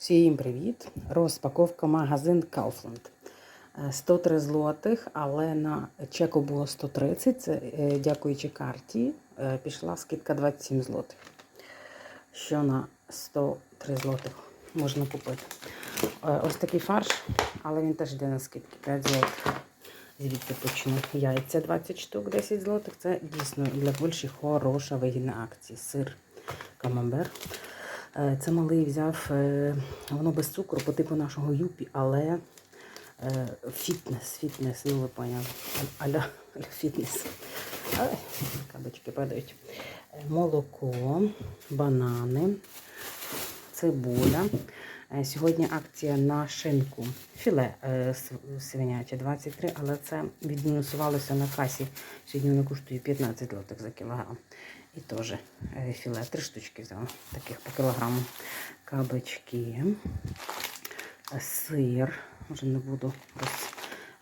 Всім привіт! Розпаковка магазин Kaufland. Е, 103 злотих, але на чеку було 130. Це е, дякуючи карті. е, Пішла скидка 27 злотих. Що на 103 злотих можна купити. Е, Ось такий фарш, але він теж йде на скидки 5 злотих. Звідти почну. Яйця 20 штук, 10 злотих. Це дійсно для Польщі хороша вигідна акція. Сир камамбер. Е, Це малий взяв, е, воно без цукру по типу нашого юпі, але е, фітнес, фітнес, ну ви поняли. Аля, аля фітнес. Ай, кабачки падають. Молоко, банани, цибуля. Е, Сьогодні акція на шинку. Філе е, свиняче 23, але це відмінусувалося на касі. Сьогодні воно коштує 15 злотих за кілограм. І теж е, філе. Три штучки взяла таких по кілограму. Кабачки, сир. Вже не буду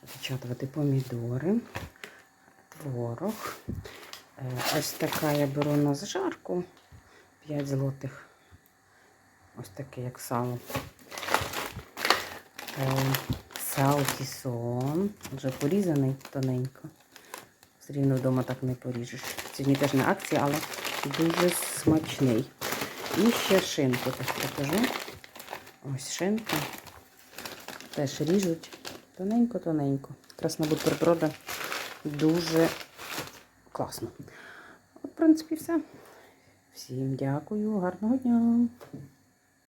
розпечатувати помідори, творог. Ось така я беру на зажарку. 5 злотих. Ось таке, як сало. Е, Салтісон. Вже порізаний тоненько. Все рівно вдома так не поріжеш. Сьогодні теж не акція, але дуже смачний. І ще шинку теж покажу. Ось шинка. Теж ріжуть тоненько-тоненько. Якраз на бутерброда дуже класно. От, в принципі, все. Всім дякую, гарного дня.